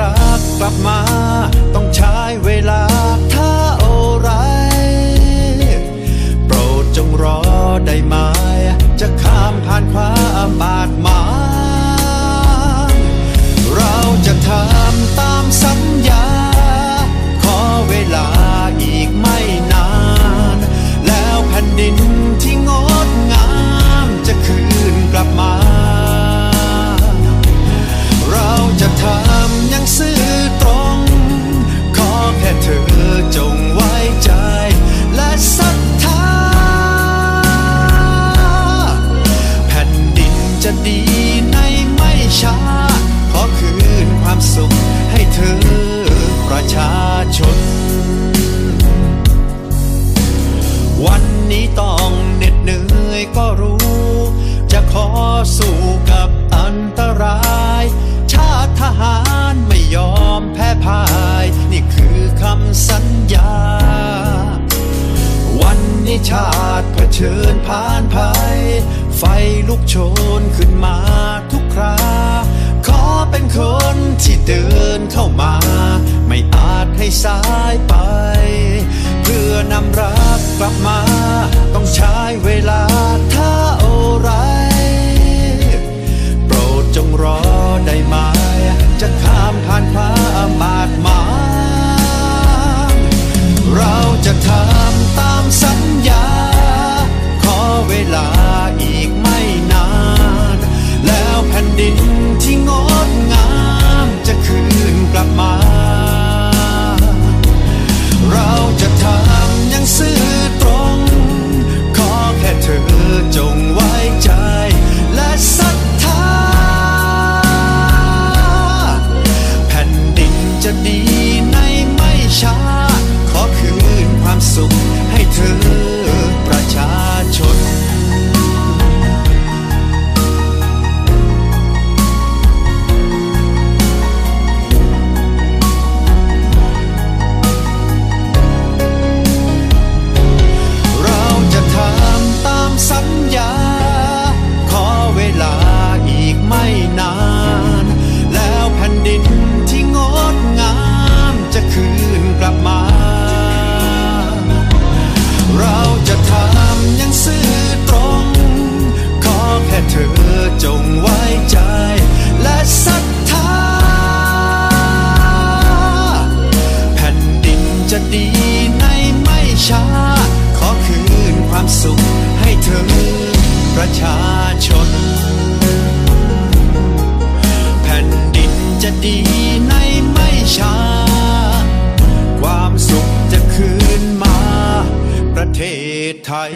รักกลับมาต้องใช้ สัญญา วันนี้ชาติเผชิญผ่านภัย ไฟลุกโชนขึ้นมาทุกครา ขอเป็นคนที่เดินเข้ามา ไม่อาจให้สายไป เพื่อนำรักกลับมา ต้องใช้เวลาเท่าไร โปรดจงรอได้มจ สุขให้ถึงประชาชน แผ่นดินจะดีในไม่ช้า ความสุขจะคืนมาประเทศไทย